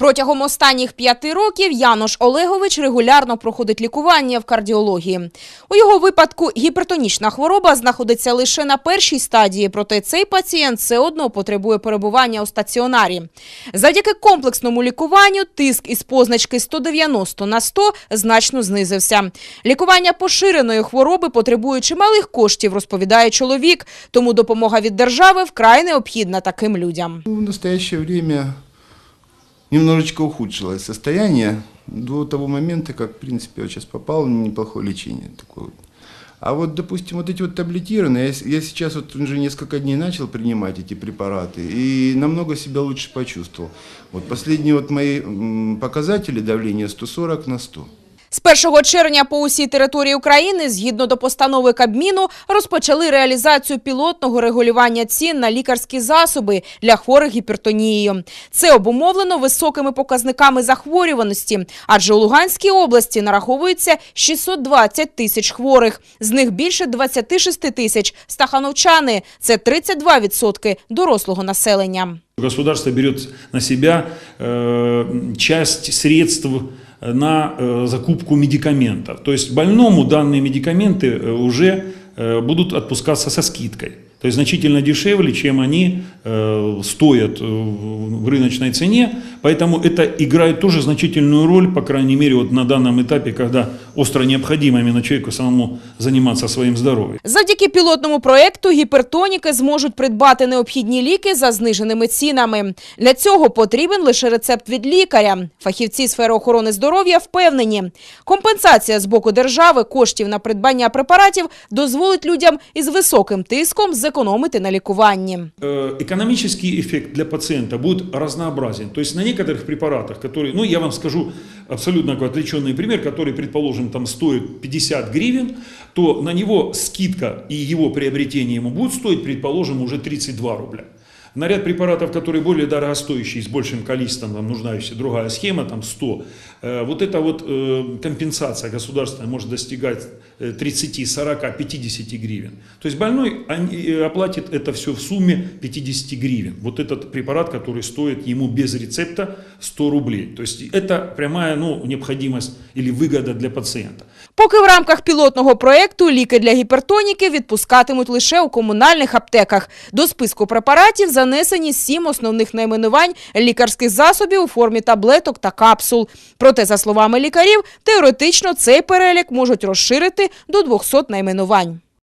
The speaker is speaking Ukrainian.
Протягом останніх п'яти років Янош Олегович регулярно проходить лікування в кардіології. У його випадку гіпертонічна хвороба знаходиться лише на першій стадії, проте цей пацієнт все одно потребує перебування у стаціонарі. Завдяки комплексному лікуванню тиск із позначки 190 на 100 значно знизився. Лікування поширеної хвороби потребує чималих коштів, розповідає чоловік, тому допомога від держави вкрай необхідна таким людям. В настоящее время немножечко ухудшилось состояние до того момента, как, в принципе, я сейчас попал на неплохое лечение. Такое вот. А вот, допустим, вот эти вот таблетированные, я, я сейчас вот уже несколько дней начал принимать эти препараты и намного себя лучше почувствовал. Вот последние вот мои показатели давления 140 на 100. З 1 червня по усій території України, згідно до постанови Кабміну, розпочали реалізацію пілотного регулювання цін на лікарські засоби для хворих гіпертонією. Це обумовлено високими показниками захворюваності, адже у Луганській області нараховується 620 тисяч хворих. З них більше 26 тисяч – стахановчани. Це 32% дорослого населення. Государство берет на себя э, часть средств на э, закупку медикаментов. То есть больному данные медикаменты э, уже э, будут отпускаться со скидкой. То есть значительно дешевле, чем они э, стоят э, в в рыночной цене. Поэтому это играет тоже значительную роль, по крайней мере, вот на данном этапе, когда остро необходимо именно человеку самому заниматься своим здоровьем. Завдяки пілотному проекту гіпертоніки зможуть придбати необхідні ліки за зниженими цінами. Для цього потрібен лише рецепт від лікаря. Фахівці сфери охорони здоров'я впевнені, компенсація з боку держави коштів на придбання препаратів дозволить людям із високим тиском зекономити на лікуванні. Э, экономический эффект для пациента будет разнообразен. То есть на некоторых препаратах, которые, ну я вам скажу абсолютно отвлеченный пример, который, предположим, там стоит 50 гривен, то на него скидка и его приобретение ему будет стоить, предположим, уже 32 рубля. На ряд препаратов, которые более дорогостоящие, с большим количеством, там нуждающаяся другая схема, там 100, э, вот эта вот э, компенсация государственная может достигать э, 30, 40, 50 гривен. То есть больной они, э, оплатит это все в сумме 50 гривен. Вот этот препарат, который стоит ему без рецепта 100 рублей. То есть это прямая ну, необходимость или выгода для пациента. Поки в рамках пілотного проекту ліки для гіпертоніки відпускатимуть лише у комунальних аптеках. До списку препаратів занесені сім основних найменувань лікарських засобів у формі таблеток та капсул. Проте, за словами лікарів, теоретично цей перелік можуть розширити до 200 найменувань.